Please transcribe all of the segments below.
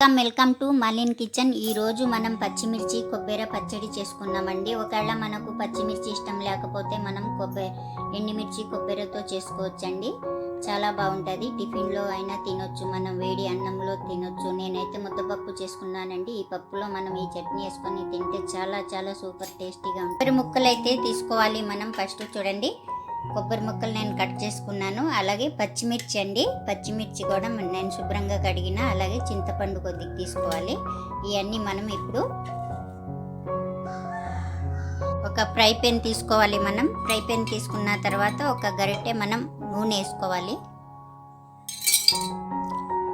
Welcome welcome to Malin kitchen. ఈ రోజు మనం పచ్చిమిర్చి కొబ్బరి పచ్చడి చేసుకున్నామండి ఒకవేళ మనకు పచ్చిమిర్చి ఇష్టం లేకపోతే మనం కొబ్బరి ఎండుమిర్చి కొబ్బరితో చేసుకోవచ్చండి. చాలా బాగుంటుంది. టిఫిన్లో అయినా తినొచ్చు. మనం వేడి అన్నంలో తినొచ్చు. నేనైతే ముద్దపప్పు చేసుకున్నానండి. ఈ పప్పులో మనం ఈ చట్నీ వేసుకొని తింటే చాలా చాలా సూపర్ టేస్టీగా ఉంటుంది. ముక్కలు అయితే తీసుకోవాలి మనం ఫస్ట్ చూడండి. కొబ్బరి ముక్కలు నేను కట్ చేసుకున్నాను. అలాగే పచ్చిమిర్చి అండి. పచ్చిమిర్చి కూడా నేను శుభ్రంగా కడిగిన అలాగే చింతపండు కొద్దిగా తీసుకోవాలి. ఇవన్నీ మనం ఇప్పుడు ఒక ఫ్రై పెన్ తీసుకోవాలి మనం. ఫ్రై పెన్ తీసుకున్న తర్వాత ఒక గరిటె మనం నూనె వేసుకోవాలి.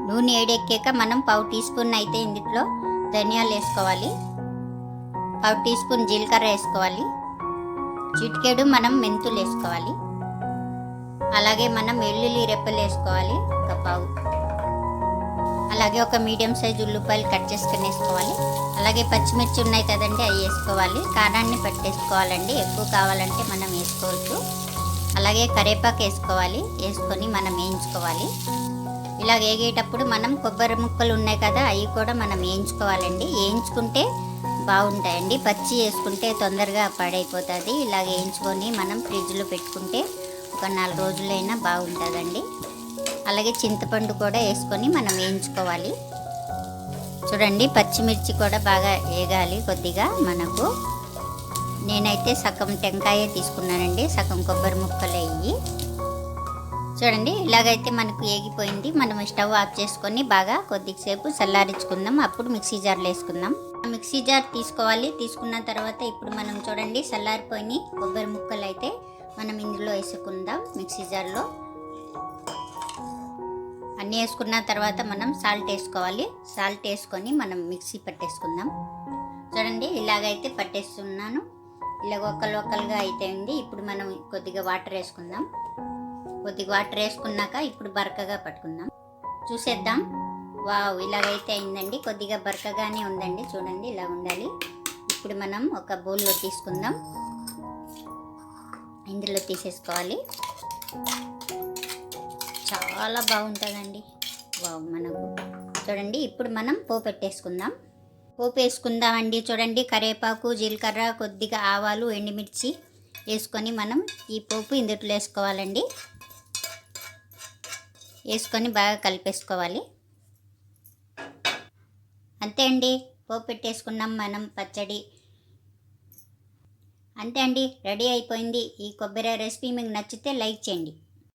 నూనె ఏడెక్కాక మనం పావు టీ స్పూన్ అయితే ఇందులో ధనియాలు వేసుకోవాలి. పావు టీ స్పూన్ జీలకర్ర వేసుకోవాలి. చిటికెడు మనం మెంతులు వేసుకోవాలి. అలాగే మనం వెల్లుల్లి రెప్పలు వేసుకోవాలి ఒక పావు. అలాగే ఒక మీడియం సైజ్ ఉల్లిపాయలు కట్ చేసుకుని వేసుకోవాలి. అలాగే పచ్చిమిర్చి ఉన్నాయి కదండి అవి వేసుకోవాలి. కారాన్ని పట్టేసుకోవాలండి ఎక్కువ కావాలంటే మనం వేసుకోవచ్చు. అలాగే కరేపాకు వేసుకోవాలి వేసుకొని మనం వేయించుకోవాలి. ఇలా వేగేటప్పుడు మనం కొబ్బరి ముక్కలు ఉన్నాయి కదా అవి కూడా మనం వేయించుకోవాలండి. వేయించుకుంటే బాగుంటాయండి. పచ్చి వేసుకుంటే తొందరగా పాడైపోతుంది. ఇలా వేయించుకొని మనం ఫ్రిడ్జ్లో పెట్టుకుంటే ఒక నాలుగు రోజులైనా బాగుంటుందండి. అలాగే చింతపండు కూడా వేసుకొని మనం వేయించుకోవాలి. చూడండి పచ్చిమిర్చి కూడా బాగా వేగాలి కొద్దిగా మనకు. నేనైతే సగం టెంకాయ తీసుకున్నానండి సగం కొబ్బరి ముక్కలు వేయి. చూడండి ఇలాగైతే మనకు ఏగిపోయింది మనం స్టవ్ ఆఫ్ చేసుకొని బాగా కొద్దిసేపు చల్లారించుకుందాం. అప్పుడు మిక్సీ జార్లో వేసుకుందాం. మిక్సీ జార్ తీసుకోవాలి. తీసుకున్న తర్వాత ఇప్పుడు మనం చూడండి చల్లారిపోయి కొబ్బరి ముక్కలు అయితే మనం ఇందులో వేసుకుందాం మిక్సీ జార్లో. అన్నీ వేసుకున్న తర్వాత మనం సాల్ట్ వేసుకోవాలి. సాల్ట్ వేసుకొని మనం మిక్సీ పట్టేసుకుందాం. చూడండి ఇలాగైతే పట్టేస్తున్నాను. ఇలాగ ఒక్కలు ఒక్కలుగా అయితే ఉంది. ఇప్పుడు మనం కొద్దిగా వాటర్ వేసుకుందాం. కొద్దిగా వాటర్ వేసుకున్నాక ఇప్పుడు బరకగా పట్టుకుందాం. చూసేద్దాం. వావ్ ఇలాగైతే అయిందండి. కొద్దిగా బరకగానే ఉందండి. చూడండి ఇలా ఉండాలి. ఇప్పుడు మనం ఒక బౌల్లో తీసుకుందాం. ఇందులో తీసేసుకోవాలి. చాలా బాగుంటుందండి. వావ్ మనకు చూడండి ఇప్పుడు మనం పోపు పెట్టేసుకుందాం. పోపు వేసుకుందామండి చూడండి కరివేపాకు జీలకర్ర కొద్దిగా ఆవాలు ఎండుమిర్చి వేసుకొని మనం ఈ పోపు ఇందులో వేసుకోవాలండి. వేసుకొని బాగా కలిపేసుకోవాలి. అంతే అండి పోపు పెట్టేసుకున్నాం మనం పచ్చడి. అంతే అండి రెడీ అయిపోయింది. ఈ కొబ్బరి రెసిపీ మీకు నచ్చితే లైక్ చేయండి.